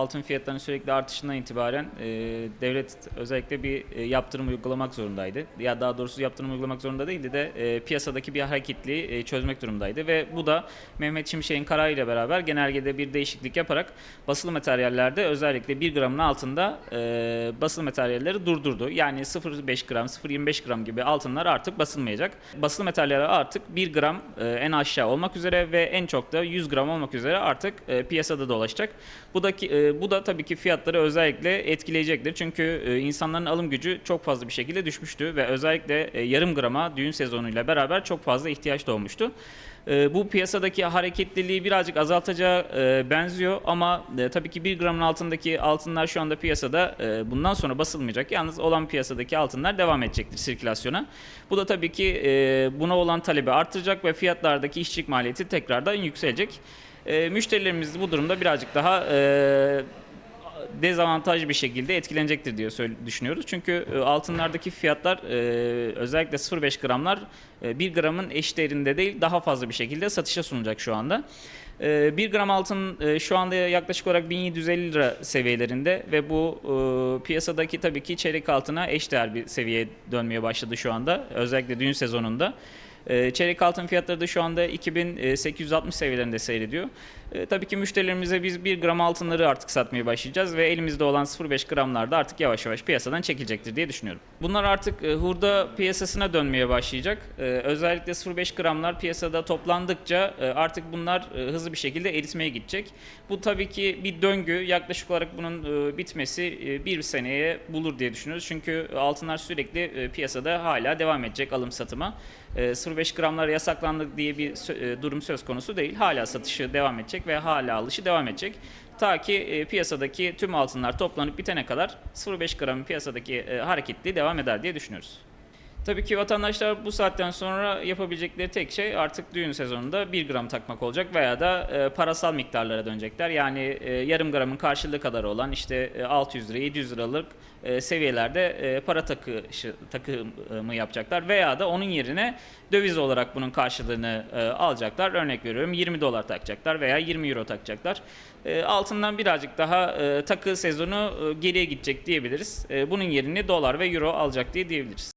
altın fiyatlarının sürekli artışından itibaren e, devlet özellikle bir e, yaptırım uygulamak zorundaydı. Ya daha doğrusu yaptırım uygulamak zorunda değildi de e, piyasadaki bir hareketliği e, çözmek durumdaydı ve bu da Mehmet Şimşek'in kararıyla beraber genelgede bir değişiklik yaparak basılı materyallerde özellikle 1 gramın altında e, basılı materyalleri durdurdu. Yani 0.5 gram, 0.25 gram gibi altınlar artık basılmayacak. Basılı materyaller artık 1 gram e, en aşağı olmak üzere ve en çok da 100 gram olmak üzere artık e, piyasada dolaşacak. Bu da ki- e, bu da tabii ki fiyatları özellikle etkileyecektir. Çünkü e, insanların alım gücü çok fazla bir şekilde düşmüştü ve özellikle e, yarım grama düğün sezonuyla beraber çok fazla ihtiyaç doğmuştu. E, bu piyasadaki hareketliliği birazcık azaltacağı e, benziyor ama e, tabii ki 1 gramın altındaki altınlar şu anda piyasada e, bundan sonra basılmayacak. Yalnız olan piyasadaki altınlar devam edecektir sirkülasyona. Bu da tabii ki e, buna olan talebi artıracak ve fiyatlardaki işçilik maliyeti tekrardan yükselecek. E, müşterilerimiz bu durumda birazcık daha e, dezavantaj bir şekilde etkilenecektir diye düşünüyoruz. Çünkü e, altınlardaki fiyatlar e, özellikle 0.5 gramlar e, 1 gramın eş değerinde değil daha fazla bir şekilde satışa sunulacak şu anda. E, 1 gram altın e, şu anda yaklaşık olarak 1750 lira seviyelerinde ve bu e, piyasadaki tabii ki çeyrek altına eş değer bir seviyeye dönmeye başladı şu anda. Özellikle düğün sezonunda. E, Çeyrek altın fiyatları da şu anda 2860 seviyelerinde seyrediyor. E, tabii ki müşterilerimize biz 1 gram altınları artık satmaya başlayacağız ve elimizde olan 0.5 gramlar da artık yavaş yavaş piyasadan çekilecektir diye düşünüyorum. Bunlar artık e, hurda piyasasına dönmeye başlayacak. E, özellikle 0.5 gramlar piyasada toplandıkça e, artık bunlar e, hızlı bir şekilde eritmeye gidecek. Bu tabii ki bir döngü. Yaklaşık olarak bunun e, bitmesi e, bir seneye bulur diye düşünüyoruz. Çünkü altınlar sürekli e, piyasada hala devam edecek alım satıma. E, 0.5 gramlar yasaklandı diye bir e, durum söz konusu değil. Hala satışı devam edecek ve hala alışı devam edecek. Ta ki e, piyasadaki tüm altınlar toplanıp bitene kadar 0.5 gramın piyasadaki e, hareketliği devam eder diye düşünüyoruz. Tabii ki vatandaşlar bu saatten sonra yapabilecekleri tek şey artık düğün sezonunda 1 gram takmak olacak veya da e, parasal miktarlara dönecekler. Yani e, yarım gramın karşılığı kadar olan işte e, 600 lira 700 liralık e, seviyelerde e, para takışı, takımı yapacaklar veya da onun yerine döviz olarak bunun karşılığını e, alacaklar. Örnek veriyorum 20 dolar takacaklar veya 20 euro takacaklar. E, altından birazcık daha e, takı sezonu e, geriye gidecek diyebiliriz. E, bunun yerini dolar ve euro alacak diye diyebiliriz.